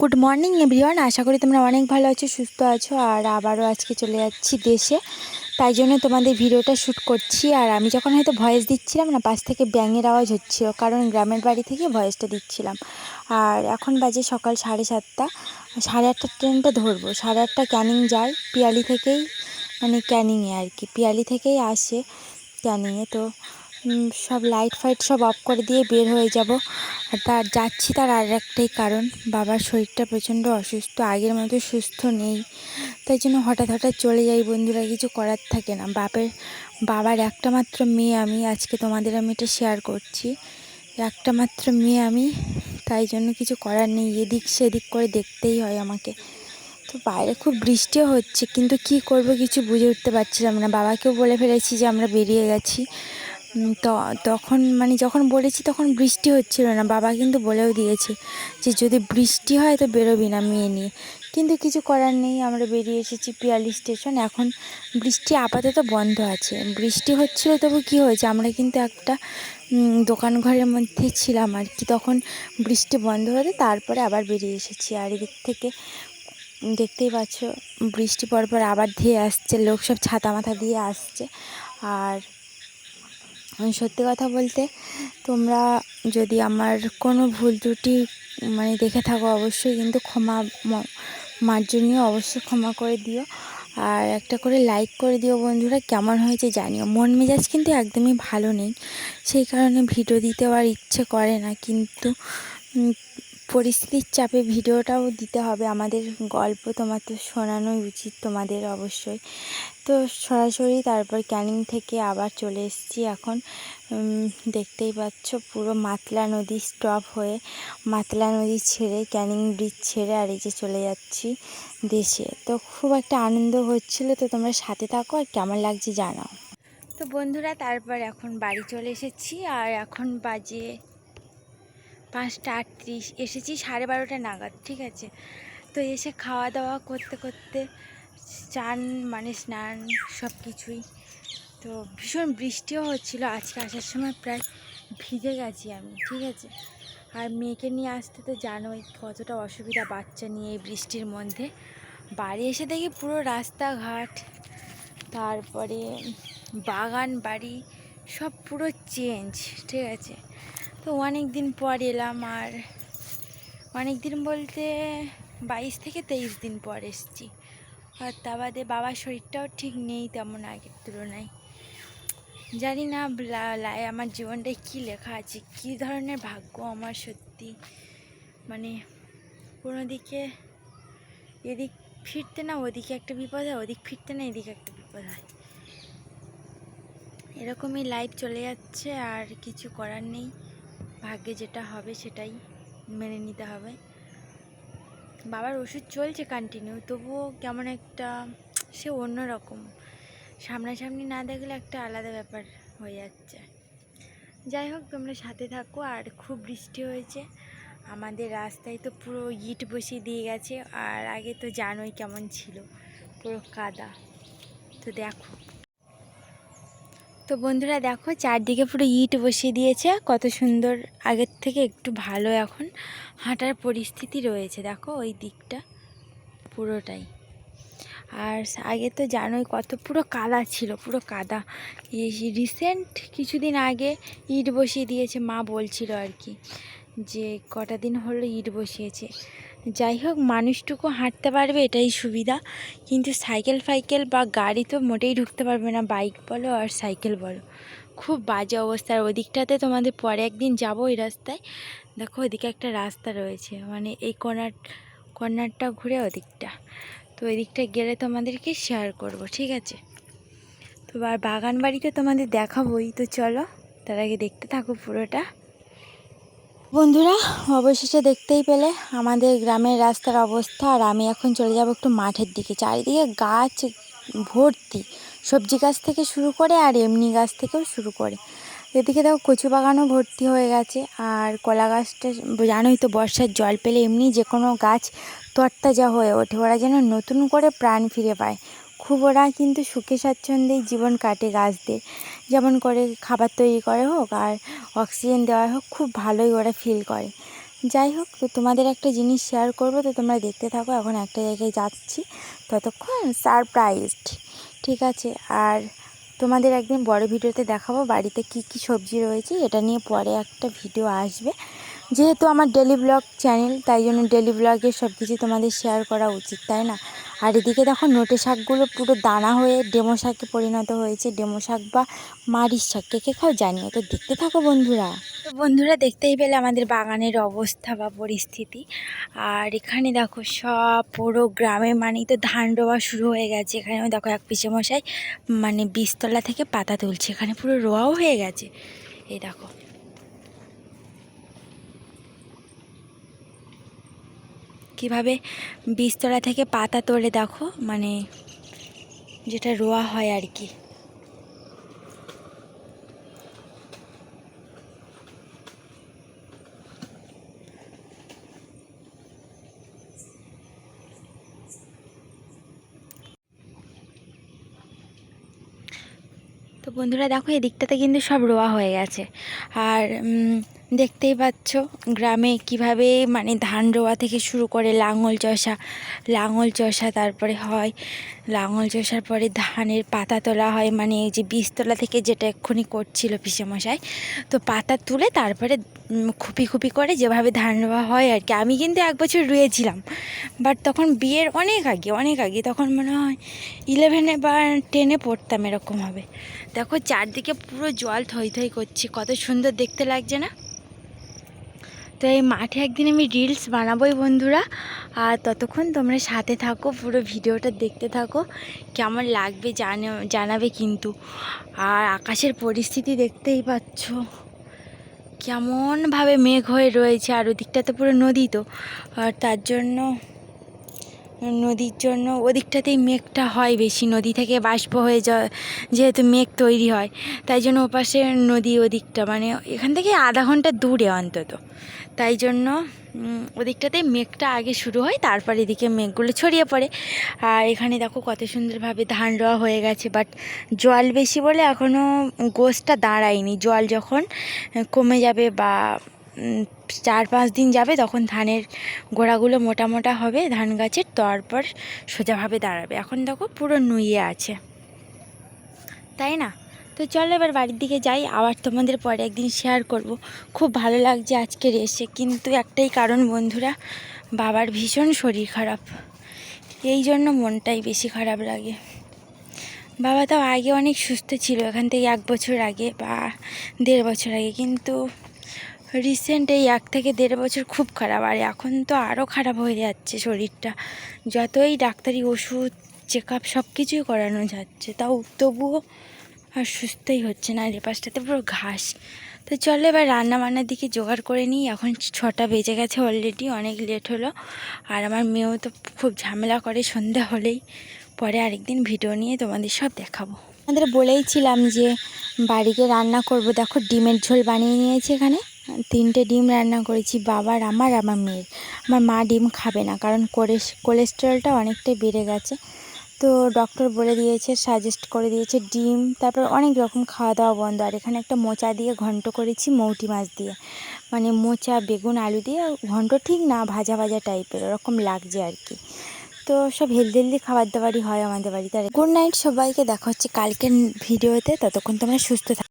Good morning everyone আশা করি তোমরা অনেক ভালো আছো, সুস্থ আছো, আর আবারও আজকে চলে যাচ্ছি দেশে। তাই জন্য তোমাদের ভিডিওটা শ্যুট করছি, আর আমি যখন হয়তো ভয়েস দিচ্ছিলাম না, পাশ থেকে ব্যাঙের আওয়াজ হচ্ছিল, কারণ গ্রামের বাড়ি থেকে ভয়েসটা দিচ্ছিলাম। আর এখন বাজে সকাল সাড়ে সাতটা, সাড়ে আটটার ট্রেনটা ধরবো। সাড়ে আটটা ক্যানিং যায়, পিয়ালি থেকেই মানে ক্যানিংয়ে আর কি, পিয়ালি থেকেই আসে ক্যানিংয়ে। তো সব লাইট ফাইট সব অফ করে দিয়ে বের হয়ে যাব। তার, যাচ্ছি তার আর একটাই কারণ, বাবার শরীরটা প্রচণ্ড অসুস্থ, আগের মতো সুস্থ নেই। তাই জন্য হঠাৎ হঠাৎ চলে যাই বন্ধুরা, কিছু করার থাকে না। বাপের, বাবার একটা মাত্র মেয়ে আমি, আজকে তোমাদের আমি এটা শেয়ার করছি। একটা মাত্র মেয়ে আমি, তাই জন্য কিছু করার নেই, এদিক সেদিক করে দেখতেই হয় আমাকে। তো বাইরে খুব বৃষ্টিও হচ্ছে, কিন্তু কি করব কিছু বুঝে উঠতে পারছিলাম না। বাবাকেও বলে ফেলেছি যে আমরা বেরিয়ে গেছি। তো, তখন মানে যখন বলেছি তখন বৃষ্টি হচ্ছিল না। বাবা কিন্তু বলেও দিয়েছে যে, যদি বৃষ্টি হয় তো বেরোবি না মেয়ে নিয়ে। কিন্তু কিছু করার নেই, আমরা বেরিয়ে এসেছি পিয়ালি স্টেশন। এখন বৃষ্টি আপাতত বন্ধ আছে। বৃষ্টি হচ্ছিল তবু কি হয়েছে? আমরা কিন্তু একটা দোকান ঘরের মধ্যে ছিলাম আর কি। তখন বৃষ্টি বন্ধ হতে তারপরে আবার বেরিয়ে এসেছি। আর এদিক থেকে দেখতেই পাচ্ছ, বৃষ্টি পর পর আবার ধেয়ে আসছে, লোক সব ছাতা মাথা দিয়ে আসছে। আর সত্যি কথা বলতে তোমরা যদি আমার কোনো ভুল ত্রুটি মানে দেখে থাকো অবশ্যই কিন্তু ক্ষমা মার্জনীয় অবশ্যই ক্ষমা করে দিও। আর একটা করে লাইক করে দিও বন্ধুরা, কেমন হয়েছে জানিও। মন মেজাজ কিন্তু একদমই ভালো নেই, সেই কারণে ভিডিও দিতে আর ইচ্ছে করে না, কিন্তু পরিস্থিতির চাপে ভিডিওটাও দিতে হবে আমাদের গল্প তোমার তো শোনানোই উচিত তোমাদের অবশ্যই। তো সরাসরি তারপর ক্যানিং থেকে আবার চলে এসেছি এখন। দেখতেই পাচ্ছ পুরো মাতলা নদী স্টপ হয়ে মাতলা নদী ছেড়ে ক্যানিং ব্রিজ ছেড়ে আর এই যে চলে যাচ্ছি দেশে। তো খুব একটা আনন্দ হচ্ছিল তো তোমরা সাথে থাকো আর কেমন লাগছে জানাও। তো বন্ধুরা তারপর এখন বাড়ি চলে এসেছি আর এখন বাজে পাঁচটা আটত্রিশ, এসেছি সাড়ে বারোটা নাগাদ, ঠিক আছে? তো এসে খাওয়া দাওয়া করতে করতে চান মানে স্নান সব কিছুই তো ভীষণ বৃষ্টিও হচ্ছিল, আজকে আসার সময় প্রায় ভিজে গেছি আমি, ঠিক আছে? আর মেয়েকে নিয়ে আসতে তো জানোই কতটা অসুবিধা বাচ্চা নিয়ে এই বৃষ্টির মধ্যে। বাড়ি এসে দেখি পুরো রাস্তাঘাট, তারপরে বাগান বাড়ি, সব পুরো চেঞ্জ ঠিক আছে? তো অনেক দিন পর এলাম আর অনেক দিন বলতে বাইশ থেকে তেইশ দিন পর এসেছি। আর তা বাদে বাবার শরীরটাও ঠিক নেই তেমন আগের তুলনায়। জানি না লাই, আমার জীবনটায় কী লেখা আছে, কী ধরনের ভাগ্য আমার সত্যি। মানে কোনো দিকে এদিক ফিরতে না, ওদিকে একটা বিপদ হয়, ওদিক ফিরতে না, এদিকে একটা বিপদ হয়। এরকমই লাইফ চলে যাচ্ছে আর কিছু করার নেই। ভাগ্যে যেটা হবে সেটাই মেনে নিতে হবে। বাবার ওষুধ চলছে কন্টিনিউ তবুও কেমন একটা সে অন্যরকম। সামনাসামনি না দেখলে একটা আলাদা ব্যাপার হয়ে যাচ্ছে। যাই হোক, তোমরা সাথে থাকো, আর খুব বৃষ্টি হয়েছে। আমাদের রাস্তায় তো পুরো ইট বসিয়ে দিয়ে গেছে, আর আগে তো জানোই কেমন ছিল, পুরো কাদা। তো দেখো। তো বন্ধুরা দেখো, চারদিকে পুরো ইট বসিয়ে দিয়েছে। কত সুন্দর, আগের থেকে একটু ভালো এখন হাঁটার পরিস্থিতি রয়েছে। দেখো, ওই দিকটা পুরোটাই। আর আগে তো জানোই কত, পুরো কাদা ছিল, পুরো কাদা। রিসেন্ট কিছুদিন আগে ইট বসিয়ে দিয়েছে, মা বলছিল আর কি যে কটা দিন হলো ইট বসিয়েছে। যাই হোক, মানুষটুকু হাঁটতে পারবে, এটাই সুবিধা। কিন্তু সাইকেল ফাইকেল বা গাড়ি তো মোটেই ঢুকতে পারবে না, বাইক বলো আর সাইকেল বলো। খুব বাজে অবস্থা। আর ওদিকটাতে তোমাদের পরে একদিন যাব ওই রাস্তায়। দেখো ওইদিকে একটা রাস্তা রয়েছে মানে এই কর্নার, কর্নারটা ঘুরে ওদিকটা। তো ওই দিকটা গেলে তোমাদেরকে শেয়ার করব, ঠিক আছে? তো আর বাগান বাড়িতে তোমাদের দেখাবোই। তো চলো, তার আগে দেখতে থাকো পুরোটা। বন্ধুরা, অবশেষে দেখতেই পেলে আমাদের গ্রামের রাস্তার অবস্থা, আর আমি এখন চলে যাব একটু মাঠের দিকে। চারিদিকে গাছ ভর্তি, সবজি গাছ থেকে শুরু করে আর এমনি গাছ থেকেও শুরু করে। এদিকে দেখো কচু বাগানও ভর্তি হয়ে গেছে, আর কলা গাছটা জানোই তো বর্ষার জল পেলে এমনি যে কোনো গাছ তরতাজা হয়ে ওঠে, ওরা যেন নতুন করে প্রাণ ফিরে পায়। খুব ওরা কিন্তু সুখে স্বাচ্ছন্দ্যেই জীবন কাটে গাছদের। যেমন করে খাবার তৈরি করে হোক আর অক্সিজেন দেওয়া হোক, খুব ভালোই ওরা ফিল করে। যাই হোক, তো তোমাদের একটা জিনিস শেয়ার করব, তো তোমরা দেখতে থাকো, এখন একটা জায়গায় যাচ্ছি। ততক্ষণ সারপ্রাইজড ঠিক আছে? আর তোমাদের একদিন বড় ভিডিওতে দেখাবো বাড়িতে কি কি সবজি রয়েছে, এটা নিয়ে পরে একটা ভিডিও আসবে। যেহেতু আমার ডেলি ব্লগ চ্যানেল তাই জন্য ডেলি ব্লগে সব কিছু তোমাদের শেয়ার করা উচিত, তাই না? আর এদিকে দেখো নোটে শাকগুলো পুরো দানা হয়ে ডেমো শাকে পরিণত হয়েছে, ডেমো শাক বা মারিচ শাক। কে কে খাও জানিও তো দেখতে থাকো বন্ধুরা। তো বন্ধুরা দেখতেই পেলে আমাদের বাগানের অবস্থা বা পরিস্থিতি। আর এখানে দেখো সব পুরো গ্রামে মানেই তো ধান রোয়া শুরু হয়ে গেছে। এখানেও দেখো এক পিসে মশাই মানে বীজতলা থেকে পাতা তুলছে, এখানে পুরো রোয়াও হয়ে গেছে। এই দেখো। কীভাবে বীজতলা থেকে পাতা তোলে দেখো মানে যেটা রোয়া হয় আর কি। তো বন্ধুরা দেখো এদিকটাতে কিন্তু সব রোয়া হয়ে গেছে। আর দেখতেই পাচ্ছ গ্রামে কীভাবে মানে ধান রোয়া থেকে শুরু করে লাঙল চষা লাঙল চষা তারপরে হয়। লাঙল চষার পরে ধানের পাতা তোলা হয় মানে এই যে বীজতলা থেকে যেটা এক্ষুনি করছিল পিসেমশাই। তো পাতা তুলে তারপরে খুপি খুপি করে যেভাবে ধান রোয়া হয় আর কি। আমি কিন্তু এক বছর রুয়েছিলাম বাট তখন বিয়ের অনেক আগে অনেক আগে, তখন মনে হয় ইলেভেনে বা টেনে পড়তাম এরকম হবে। দেখো চারদিকে পুরো জল থই থই করছে, কত সুন্দর দেখতে লাগছে না? তো এই মাঠে একদিন আমি রিলস বানাবোই বন্ধুরা। আর ততক্ষণ তোমরা সাথে থাকো, পুরো ভিডিওটা দেখতে থাকো। কেমন লাগবে জানে, জানাবে কিন্তু। আর আকাশের পরিস্থিতি দেখতেই পাচ্ছ। কেমনভাবে মেঘ হয়ে রয়েছে, আর ওদিকটা তো পুরো নদী তো। আর তার জন্য নদীর জন্য ওদিকটাতেই মেঘটা হয় বেশি, নদী থেকে বাষ্প হয়ে যেহেতু মেঘ তৈরি হয়, তাই জন্য ওপাশে নদী ওদিকটা মানে এখান থেকে আধা ঘণ্টা দূরে অন্তত। তাই জন্য ওদিকটাতে মেঘটা আগে শুরু হয়, তারপর এদিকে মেঘগুলো ছড়িয়ে পড়ে। আর এখানে দেখো কত সুন্দরভাবে ধান রোয়া হয়ে গেছে বাট জল বেশি বলে এখনও গোছটা দাঁড়ায়নি। জল যখন কমে যাবে বা চার পাঁচ দিন যাবে তখন ধানের গোড়াগুলো মোটা মোটা হবে ধান গাছের, তারপর সোজাভাবে দাঁড়াবে। এখন দেখো পুরো নুইয়ে আছে। তাই না? তো চলো এবার বাড়ির দিকে যাই, আবার তোমাদের পরে একদিন শেয়ার করব। খুব ভালো লাগছে আজকের এসে, কিন্তু একটাই কারণ বন্ধুরা, বাবার ভীষণ শরীর খারাপ। এই জন্য মনটাই বেশি খারাপ লাগে। বাবা তাও আগে অনেক সুস্থ ছিল, এখান থেকে এক বছর আগে বা দেড় বছর আগে, কিন্তু রিসেন্ট এই এক থেকে দেড় বছর খুব খারাপ, আর এখন তো আরও খারাপ হয়ে যাচ্ছে শরীরটা। যতই ডাক্তারি ওষুধ চেক আপ সব কিছুই করানো যাচ্ছে, তাও তবুও আর সুস্থই হচ্ছে না আর পুরো ঘাস। তো চলো এবার রান্না বান্নার দিকে জোগাড় করে নিই, এখন ছটা বেজে গেছে অলরেডি অনেক লেট হলো। আর আমার মেয়েও তো খুব ঝামেলা করে সন্ধে হলেই, পরে আরেকদিন ভিডিও নিয়ে তোমাদের সব দেখাবো। আমাদের বলেইছিলাম যে বাড়িতে রান্না করব, দেখো ডিমের ঝোল বানিয়ে নিয়েছি এখানে। তিনটে ডিম রান্না করেছি, বাবার, আমার আমার মেয়ের। আমার মা ডিম খাবে না, কারণ কোলেস- কোলেস্টেরলটা অনেকটাই বেড়ে গেছে। তো ডক্টর বলে দিয়েছে সাজেস্ট করে দিয়েছে ডিম, তারপর অনেক রকম খাওয়া দাওয়া বন্ধ। আর এখানে একটা মোচা দিয়ে ঘন্ট করেছি, মৌটি মাছ দিয়ে। মানে মোচা, বেগুন, আলু দিয়ে ঘন্ট ঠিক না, ভাজা ভাজা টাইপের, ওরকম লাগছে আর কি। তো সব হেলদি হেলদি খাবার দাবারই হয় আমাদের বাড়িতে। আর গুড নাইট সবাইকে, দেখা হচ্ছে কালকের ভিডিওতে, ততক্ষণ তোমরা সুস্থ থাকো।